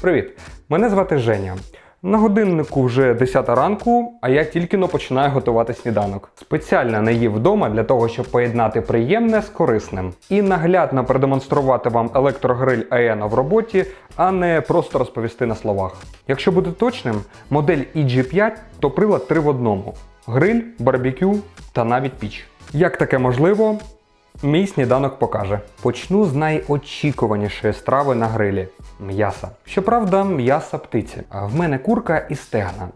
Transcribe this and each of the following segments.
Привіт! Мене звати Женя. На годиннику вже 10 ранку, а я тільки но починаю готувати сніданок. Спеціально не їв вдома для того, щоб поєднати приємне з корисним. І наглядно продемонструвати вам електрогриль Aeno в роботі, а не просто розповісти на словах. Якщо бути точним, модель EG5 то прилад 3 в одному: гриль, барбекю та навіть піч. Як таке можливо? Мій сніданок покаже. Почну з найочікуванішої страви на грилі м'яса. Щоправда, м'яса птиці. В мене курка і стегна.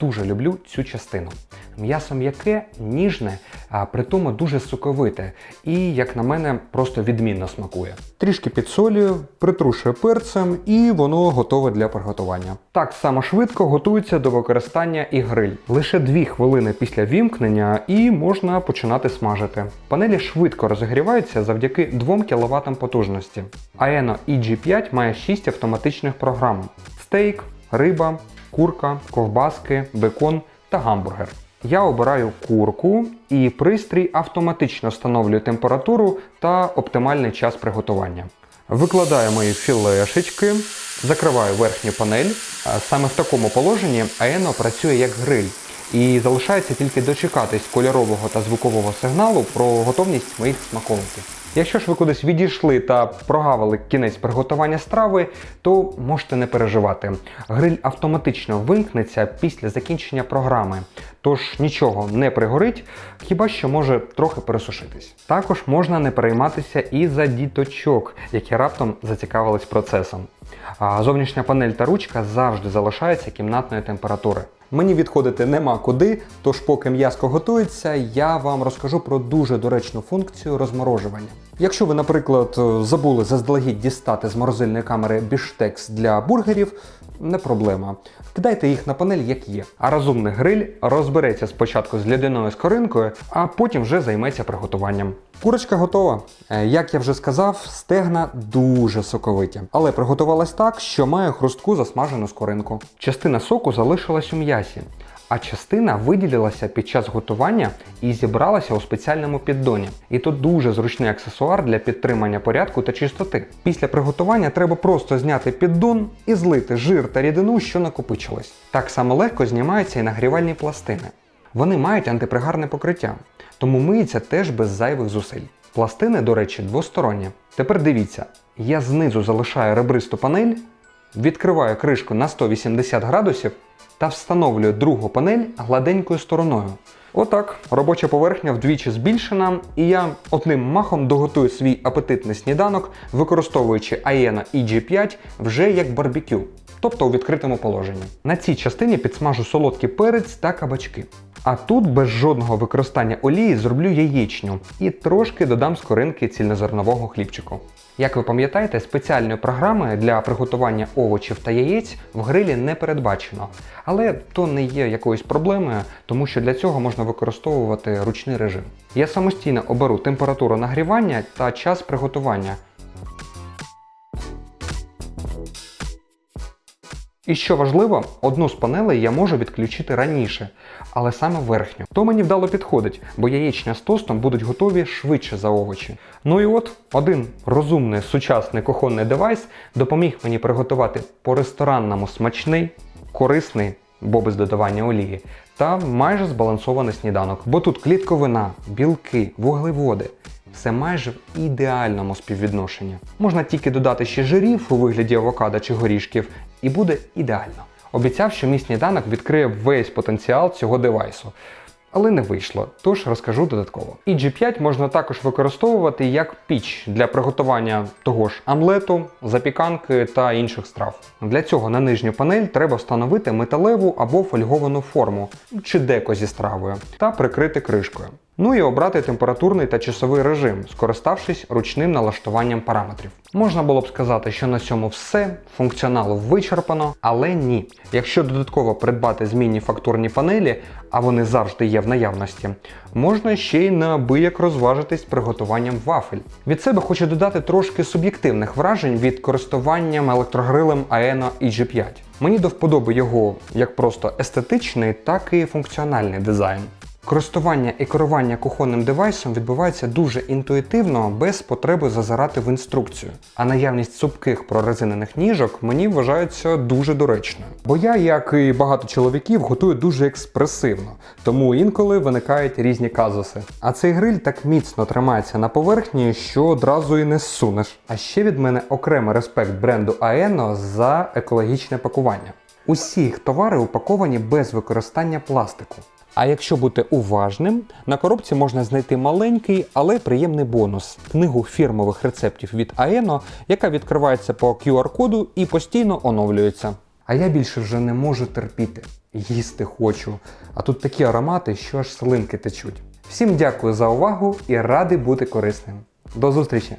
Дуже люблю цю частину. М'ясо м'яке, ніжне, а при тому дуже соковите і, як на мене, просто відмінно смакує. Трішки підсолюю, притрушую перцем і воно готове для приготування. Так само швидко готується до використання і гриль. Лише 2 хвилини після вімкнення і можна починати смажити. Панелі швидко розігріваються завдяки 2 кВт потужності. Aeno EG5 має 6 автоматичних програм: стейк, риба, курка, ковбаски, бекон та гамбургер. Я обираю курку і пристрій автоматично встановлює температуру та оптимальний час приготування. Викладаю мої філешечки, закриваю верхню панель. Саме в такому положенні Aeno працює як гриль. І залишається тільки дочекатись кольорового та звукового сигналу про готовність моїх смаколиків. Якщо ж ви кудись відійшли та прогавили кінець приготування страви, то можете не переживати. Гриль автоматично вимкнеться після закінчення програми, тож нічого не пригорить, хіба що може трохи пересушитись. Також можна не перейматися і за діточок, які раптом зацікавились процесом. Зовнішня панель та ручка завжди залишаються кімнатної температури. Мені відходити нема куди, тож поки м'яско готується, я вам розкажу про дуже доречну функцію розморожування. Якщо ви, наприклад, забули заздалегідь дістати з морозильної камери біштекс для бургерів, не проблема. Кидайте їх на панель як є. А розумний гриль розбереться спочатку з лядиною скоринкою, а потім вже займеться приготуванням. Курочка готова. Е, Як я вже сказав, стегна дуже соковиті, але приготувалась так, що має хрустку засмажену скоринку. Частина соку залишилась у м'ясі, а частина виділилася під час готування і зібралася у спеціальному піддоні. І то дуже зручний аксесуар для підтримання порядку та чистоти. Після приготування треба просто зняти піддон і злити жир та рідину, що накопичилась. Так само легко знімаються і нагрівальні пластини. Вони мають антипригарне покриття, тому миється теж без зайвих зусиль. Пластини, до речі, двосторонні. Тепер дивіться, я знизу залишаю ребристу панель, відкриваю кришку на 180 градусів та встановлюю другу панель гладенькою стороною. Отак, робоча поверхня вдвічі збільшена, і я одним махом доготую свій апетитний сніданок, використовуючи Aena EG5 вже як барбекю, тобто у відкритому положенні. На цій частині підсмажу солодкий перець та кабачки. А тут без жодного використання олії зроблю яєчню і трошки додам скоринки цільнозернового хлібчику. Як ви пам'ятаєте, спеціальної програми для приготування овочів та яєць в грилі не передбачено. Але то не є якоюсь проблемою, тому що для цього можна використовувати ручний режим. Я самостійно оберу температуру нагрівання та час приготування. І що важливо, одну з панелей я можу відключити раніше, але саме верхню. То мені вдало підходить, бо яєчня з тостом будуть готові швидше за овочі. Ну і от один розумний сучасний кухонний девайс допоміг мені приготувати по-ресторанному смачний, корисний, бо без додавання олії, та майже збалансований сніданок. Бо тут клітковина, білки, вуглеводи. Все майже в ідеальному співвідношенні. Можна тільки додати ще жирів у вигляді авокадо чи горішків, і буде ідеально. Обіцяв, що мій сніданок відкриє весь потенціал цього девайсу. Але не вийшло, тож розкажу додатково. І G5 можна також використовувати як піч для приготування того ж омлету, запіканки та інших страв. Для цього на нижню панель треба встановити металеву або фольговану форму чи деко зі стравою та прикрити кришкою. Ну і обрати температурний та часовий режим, скориставшись ручним налаштуванням параметрів. Можна було б сказати, що на цьому все, функціоналу вичерпано, але ні. Якщо додатково придбати змінні фактурні панелі, а вони завжди є в наявності, можна ще й неабияк розважитись приготуванням вафель. Від себе хочу додати трошки суб'єктивних вражень від користуванням електрогрилем Aeno EG5. Мені до вподоби його як просто естетичний, так і функціональний дизайн. Користування і керування кухонним девайсом відбувається дуже інтуїтивно, без потреби зазирати в інструкцію. А наявність цупких прорезинених ніжок мені вважається дуже доречною. Бо я, як і багато чоловіків, готую дуже експресивно, тому інколи виникають різні казуси. А цей гриль так міцно тримається на поверхні, що одразу і не зсунеш. А ще від мене окремий респект бренду Aeno за екологічне пакування. Усі їх товари упаковані без використання пластику. А якщо бути уважним, на коробці можна знайти маленький, але приємний бонус книгу фірмових рецептів від Aeno, яка відкривається по QR-коду і постійно оновлюється. А я більше вже не можу терпіти, їсти хочу. А тут такі аромати, що аж слинки течуть. Всім дякую за увагу і радий бути корисним. До зустрічі!